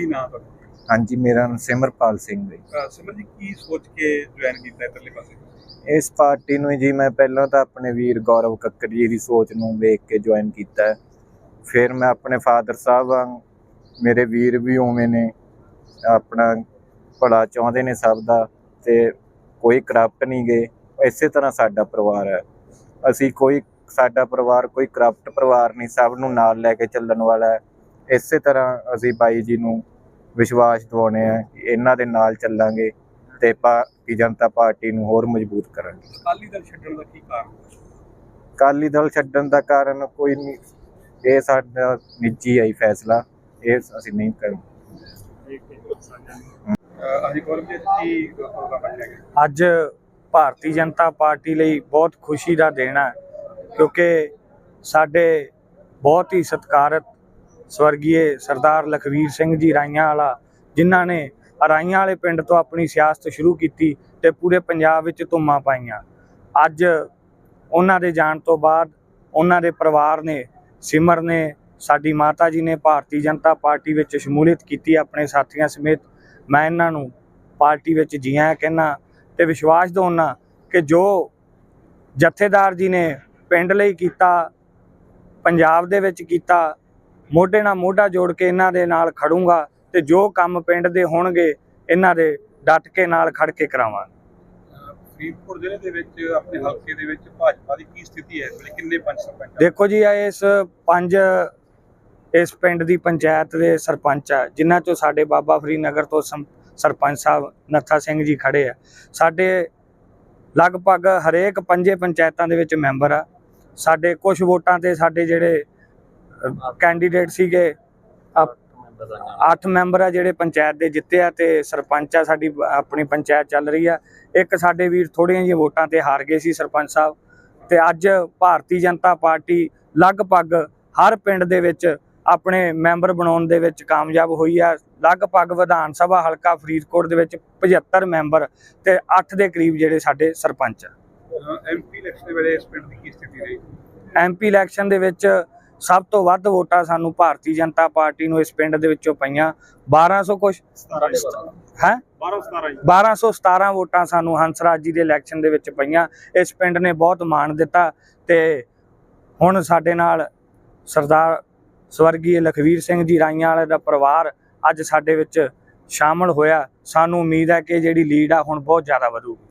ਕੀ ਨਾਮ ਤੁਹਾਡਾ? ਹਾਂਜੀ ਮੇਰਾ ਨਾਮ ਸਿਮਰਪਾਲ ਸਿੰਘ ਹੈ ਅਹ ਸਿਮਰ ਜੀ ਕੀ ਸੋਚ ਕੇ ਜੁਆਇਨ ਕੀਤਾ ਇਧਰਲੇ ਪਾਸੇ? ਇਸ ਪਾਰਟੀ ਨੂੰ ਜੀ ਮੈਂ ਪਹਿਲਾਂ ਤਾਂ ਆਪਣੇ ਵੀਰ ਗੌਰਵ ਕੱਕੜ ਜੀ ਦੀ ਸੋਚ ਨੂੰ ਵੇਖ ਕੇ ਜੁਆਇਨ ਕੀਤਾ ਹੈ। ਫਿਰ ਮੈਂ ਆਪਣੇ ਫਾਦਰ ਸਾਹਿਬ ਵਾਂਗ ਮੇਰੇ ਵੀਰ ਵੀ ਉਵੇਂ ਨੇ ਆਪਣਾ ਭਲਾ ਚਾਹੁੰਦੇ ਨੇ ਸਭ ਦਾ ਤੇ ਕੋਈ ਕਰਪਟ ਨਹੀਂ ਗਏ ਇਸੇ ਤਰ੍ਹਾਂ ਸਾਡਾ ਪਰਿਵਾਰ ਹੈ। ਅਸੀਂ ਕੋਈ ਸਾਡਾ ਪਰਿਵਾਰ ਕੋਈ ਕਰਪਟ ਪਰਿਵਾਰ ਨਹੀਂ ਸਭ ਨੂੰ ਨਾਲ ਲੈ ਕੇ ਚੱਲਣ ਵਾਲਾ ਹੈ। ਇਸੇ ਤਰ੍ਹਾਂ ਅਸੀਂ ਬਾਈ ਜੀ ਨੂੰ ਵਿਸ਼ਵਾਸ ਦਿਵਾਉਣੇ ਆ ਕਿ ਇਹਨਾਂ ਦੇ ਨਾਲ ਚੱਲਾਂਗੇ ਤੇ ਭਾਰਤੀ ਜਨਤਾ ਪਾਰਟੀ ਨੂੰ ਹੋਰ ਮਜ਼ਬੂਤ ਕਰਾਂਗੇ। ਅਕਾਲੀ ਦਲ ਛੱਡਣ ਦਾ ਕੀ ਕਾਰਨ? ਅਕਾਲੀ ਦਲ ਛੱਡਣ ਦਾ ਕਾਰਨ ਕੋਈ ਨਹੀਂ। ਇਹ ਸਾਡਾ ਨਿੱਜੀ ਹੈ ਫੈਸਲਾ ਇਹ ਅਸੀਂ ਨਹੀਂ ਕਰਾਂਗੇ ਅੱਜ ਭਾਰਤੀ ਜਨਤਾ ਪਾਰਟੀ ਲਈ ਬਹੁਤ ਖੁਸ਼ੀ ਦਾ ਦਿਨ ਹੈ ਕਿਉਂਕਿ ਸਾਡੇ ਬਹੁਤ ਹੀ ਸਤਿਕਾਰਤ ਸਵਰਗੀਏ ਸਰਦਾਰ ਲਖਵੀਰ ਸਿੰਘ ਜੀ ਰਾਈਆਂ ਵਾਲਾ, ਜਿਨ੍ਹਾਂ ਨੇ ਰਾਈਆਂ ਵਾਲੇ ਪਿੰਡ ਤੋਂ ਆਪਣੀ ਸਿਆਸਤ ਸ਼ੁਰੂ ਕੀਤੀ ਤੇ ਪੂਰੇ ਪੰਜਾਬ ਵਿੱਚ ਧੁੰਮਾਂ ਪਾਈਆਂ। ਅੱਜ ਉਹਨਾਂ ਦੇ ਜਾਣ ਤੋਂ ਬਾਅਦ ਉਹਨਾਂ ਦੇ ਪਰਿਵਾਰ ਨੇ, ਸਿਮਰ ਨੇ, ਸਾਡੀ ਮਾਤਾ ਜੀ ਨੇ ਭਾਰਤੀ ਜਨਤਾ ਪਾਰਟੀ ਵਿੱਚ ਸ਼ਮੂਲੀਅਤ ਕੀਤੀ ਆਪਣੇ ਸਾਥੀਆਂ ਸਮੇਤ। ਮੈਂ ਇਹਨਾਂ ਨੂੰ ਪਾਰਟੀ ਵਿੱਚ ਜੀਆਂ ਆਇਆਂ ਕਹਿਣਾ ਤੇ ਵਿਸ਼ਵਾਸ ਦਿਵਾਉਣਾ ਕਿ ਜੋ ਜਥੇਦਾਰ ਜੀ ਨੇ ਪਿੰਡ ਲਈ ਕੀਤਾ, ਪੰਜਾਬ ਦੇ ਵਿੱਚ ਕੀਤਾ ਮੋਢੇ ਨਾਲ ਮੋਢਾ ਜੋੜ ਕੇ ਇਹਨਾਂ ਦੇ ਨਾਲ ਖੜੂੰਗਾ ਤੇ ਜੋ ਕੰਮ ਪਿੰਡ ਦੇ ਹੋਣਗੇ ਇਹਨਾਂ ਦੇ ਡਟ ਕੇ ਨਾਲ ਖੜ ਕੇ ਕਰਾਵਾਂਗੇ। ਫਰੀਦਕੋਟ ਜ਼ਿਲ੍ਹੇ ਦੇ ਵਿੱਚ ਆਪਣੇ ਹਲਕੇ ਦੇ ਵਿੱਚ ਭਾਜਪਾ ਦੀ ਕੀ ਸਥਿਤੀ ਹੈ? ਵੇਲੇ ਕਿੰਨੇ ਪੰਚ ਸਰਪੰਚ? ਦੇਖੋ ਜੀ ਇਸ ਪੰਜ ਇਸ ਪਿੰਡ ਦੀ ਪੰਚਾਇਤ ਦੇ ਸਰਪੰਚ ਆ ਜਿਨ੍ਹਾਂ ਚੋਂ ਸਾਡੇ ਬਾਬਾ ਫਰੀਦ ਨਗਰ ਤੋਂ ਸਰਪੰਚ ਸਾਹਿਬ ਨੱਥਾ ਸਿੰਘ ਜੀ ਖੜੇ ਆ। ਸਾਡੇ ਲਗਭਗ ਹਰੇਕ ਪੰਜੇ ਪੰਚਾਇਤਾਂ ਦੇ ਵਿੱਚ ਮੈਂਬਰ ਆ। ਸਾਡੇ ਕੁਝ ਵੋਟਾਂ ਤੇ ਸਾਡੇ ਜਿਹੜੇ ਕੈਂਡੀਡੇਟ ਸੀਗੇ। 8 ਮੈਂਬਰ ਆ ਜਿਹੜੇ ਪੰਚਾਇਤ ਦੇ ਜਿੱਤੇ ਆ ਤੇ ਸਰਪੰਚ ਆ ਸਾਡੀ ਆਪਣੀ ਪੰਚਾਇਤ ਚੱਲ ਰਹੀ ਆ। ਇੱਕ ਸਾਡੇ ਵੀਰ ਥੋੜੀਆਂ ਜਿਹੀਆਂ ਵੋਟਾਂ ਤੇ ਹਾਰ ਗਏ ਸੀ ਸਰਪੰਚ ਸਾਹਿਬ। ਤੇ ਅੱਜ ਭਾਰਤੀ ਜਨਤਾ ਪਾਰਟੀ ਲਗਭਗ ਹਰ ਪਿੰਡ ਦੇ ਵਿੱਚ ਆਪਣੇ ਮੈਂਬਰ ਬਣਾਉਣ ਦੇ ਵਿੱਚ ਕਾਮਯਾਬ ਹੋਈ ਆ। ਲਗਭਗ ਵਿਧਾਨ ਸਭਾ ਹਲਕਾ ਫਰੀਦਕੋਟ ਦੇ ਵਿੱਚ 75 ਮੈਂਬਰ ਤੇ 8 ਦੇ ਕਰੀਬ ਜਿਹੜੇ ਸਾਡੇ ਸਰਪੰਚ ਆ। ਐਮਪੀ ਇਲੈਕਸ਼ਨ ਦੇ ਵੇਲੇ ਇਸ ਪਿੰਡ ਦੀ ਕੀ ਸਥਿਤੀ ਰਹੀ? ਐਮਪੀ ਇਲੈਕਸ਼ਨ ਦੇ ਵਿੱਚ ਸਭ ਤੋਂ ਵੱਧ ਵੋਟਾਂ ਸਾਨੂੰ ਭਾਰਤੀ ਜਨਤਾ ਪਾਰਟੀ ਨੂੰ ਇਸ ਪਿੰਡ ਦੇ ਵਿੱਚੋਂ ਪਈਆਂ। 1200 ਕੁਛ ਹੈ? 12 17 1217 ਵੋਟਾਂ ਸਾਨੂੰ ਹੰਸਰਾਜ ਜੀ ਦੇ ਇਲੈਕਸ਼ਨ ਦੇ ਵਿੱਚ ਪਈਆਂ। ਇਸ ਪਿੰਡ ਨੇ ਬਹੁਤ ਮਾਣ ਦਿੱਤਾ ਤੇ ਹੁਣ ਸਾਡੇ ਨਾਲ ਸਰਦਾਰ ਸਵਰਗੀ ਲਖਵੀਰ ਸਿੰਘ ਜੀ ਰਾਈਆਂ ਵਾਲੇ ਦਾ ਪਰਿਵਾਰ ਅੱਜ ਸਾਡੇ ਵਿੱਚ ਸ਼ਾਮਲ ਹੋਇਆ। ਸਾਨੂੰ ਉਮੀਦ ਹੈ ਕਿ ਜਿਹੜੀ ਲੀਡ ਆ ਹੁਣ ਬਹੁਤ ਜ਼ਿਆਦਾ ਵਧੂਗੀ।